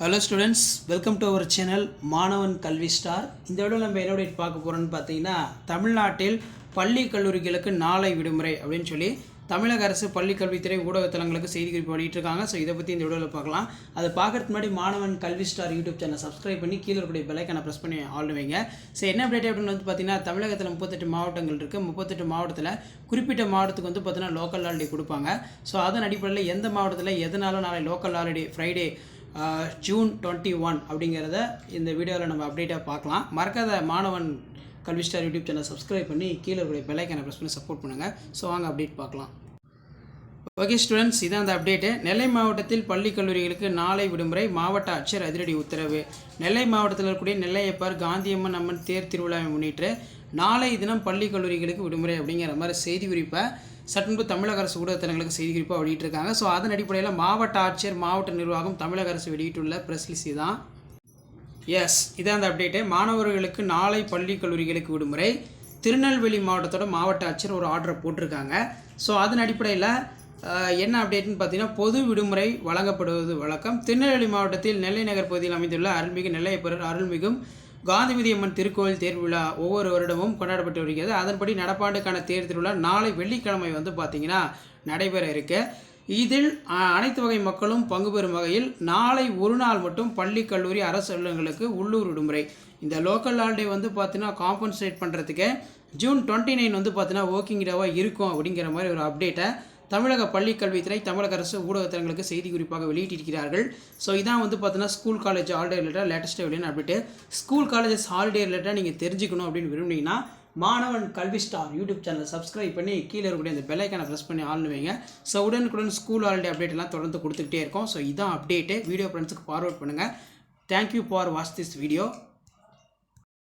Hello students welcome to our channel மாணவன் கல்வி star இந்த விட நம்ம என்னோட பார்க்க போகிறோம்னு பார்த்தீங்கன்னா தமிழ்நாட்டில் பள்ளி கல்லூரிகளுக்கு நாளை விடுமுறை அப்படின்னு சொல்லி தமிழக அரசு பள்ளி கல்வித்துறை ஊடகத்தலங்களுக்கு செய்தி குறிப்பு வெளியிட்டிருக்காங்க. ஸோ இதை பற்றி இந்த வீடியோவில் பார்க்கலாம். அதை பார்க்கறதுக்கு முன்னாடி மாணவன் கல்வி ஸ்டார் யூடியூப் சேனல் சப்ஸ்கிரைப் பண்ணி கீழே இருக்கக்கூடிய பெலைக்கான ப்ரெஸ் பண்ணி ஆளுவீங்க ஸோ என்ன அப்டேட் அப்படின்னு வந்து பார்த்தீங்கன்னா தமிழகத்தில் முப்பத்தெட்டு மாவட்டங்கள் இருக்குது முப்பத்தெட்டு மாவட்டத்தில் குறிப்பிட்ட மாவட்டத்துக்கு வந்து பார்த்தீங்கன்னா லோக்கல் ஹாலிடே கொடுப்பாங்க. ஸோ அதன் அடிப்படையில் எந்த மாவட்டத்தில் எதனால நாளை local holiday Friday June twenty one அப்படிங்கிறத இந்த வீடியோவில் நம்ம அப்டேட்டாக பார்க்கலாம். மறக்காத மாணவன் கல்வி ஸ்டார் யூடியூப் சேனல் சப்ஸ்கிரைப் பண்ணி கீழே இருக்கிற பெல்லைக்கான ப்ரெஸ் பண்ணி சப்போர்ட் பண்ணுங்கள் ஸோ வாங்க அப்டேட் பார்க்கலாம். ஓகே ஸ்டூடெண்ட்ஸ் இதான் அந்த அப்டேட்டு நெல்லை மாவட்டத்தில் பள்ளி கல்லூரிகளுக்கு நாளை விடுமுறை. மாவட்ட ஆட்சியர் அதிரடி உத்தரவு. நெல்லை மாவட்டத்தில் இருக்கக்கூடிய நெல்லையப்பர் காந்தியம்மன் அம்மன் தேர் திருவிழாவை முன்னிட்டு நாளை தினம் பள்ளி கல்லூரிகளுக்கு விடுமுறை அப்படிங்கிற மாதிரி செய்தி குறிப்பை சட்டன்பு தமிழக அரசு ஊடகத்தலங்களுக்கு செய்தி குறிப்பாக வெளியிட்டிருக்காங்க. ஸோ அதன் அடிப்படையில் மாவட்ட ஆட்சியர் மாவட்ட நிர்வாகம் தமிழக அரசு வெளியிட்டுள்ள பிரஸ்லிசி தான் எஸ் இதான் அந்த அப்டேட்டு மாணவர்களுக்கு நாளை பள்ளி கல்லூரிகளுக்கு விடுமுறை. திருநெல்வேலி மாவட்டத்தோட மாவட்ட ஆட்சியர் ஒரு ஆர்டரை போட்டிருக்காங்க. ஸோ அதன் அடிப்படையில் என்ன அப்டேட்னு பார்த்தீங்கன்னா பொது விடுமுறை வழங்கப்படுவது வழக்கம். திருநெல்வேலி மாவட்டத்தில் நெல்லை நகர் பகுதியில் அமைந்துள்ள அருள்மிகு நெல்லையப்பரர் அருள்மிகும் காந்திமதி அம்மன் திருக்கோயில் தேர் விழா ஒவ்வொரு வருடமும் கொண்டாடப்பட்டு வருகிறது. அதன்படி நடப்பாண்டுக்கான தேர் திருவிழா நாளை வெள்ளிக்கிழமை வந்து பார்த்திங்கன்னா நடைபெற இருக்கு. இதில் அனைத்து வகை மக்களும் பங்கு பெறும் வகையில் நாளை ஒரு நாள் மட்டும் பள்ளி கல்லூரி அரசு அலுவலகங்களுக்கு உள்ளூர் விடுமுறை. இந்த லோக்கல் ஹாலிடே வந்து பார்த்தீங்கன்னா காம்பன்சேட் பண்ணுறதுக்கு ஜூன் டுவெண்ட்டி நைன் வந்து பார்த்தீங்கன்னா ஒர்க்கிங் டேவாக இருக்கும் அப்படிங்கிற மாதிரி ஒரு அப்டேட்டை தமிழக பள்ளிக்கல்வித்துறை தமிழக அரசு ஊடகத்தலங்களுக்கு செய்தி குறிப்பாக வெளியிட்டிருக்கிறார்கள். ஸோ இதான் வந்து பார்த்தீங்கன்னா ஸ்கூல் காலேஜ் ஹாலிடே ரிலேட்டாக லேட்டஸ்ட்டாக வெளியான அப்டேட்டு ஸ்கூல் காலேஜஸ் ஹாலிடே ரிலேட்டாக நீங்கள் தெரிஞ்சுக்கணும் அப்படின்னு விரும்புனீங்கன்னா மாணவன் கல்வி ஸ்டார் யூடியூப் சேனல் சப்ஸ்கிரைப் பண்ணி கீழே இருக்கக்கூடிய அந்த பெல்லைக்கான ப்ரெஸ் பண்ணி ஆள்னு வைங்க. ஸோ உடனுக்குடன் ஸ்கூல் ஹாலிடே அப்டேட் எல்லாம் தொடர்ந்து கொடுத்துக்கிட்டே இருக்கோம். ஸோ இதான் அப்டேட்டு வீடியோ ஃப்ரெண்ட்ஸுக்கு ஃபார்வர்ட் பண்ணுங்கள் thank you for watch this video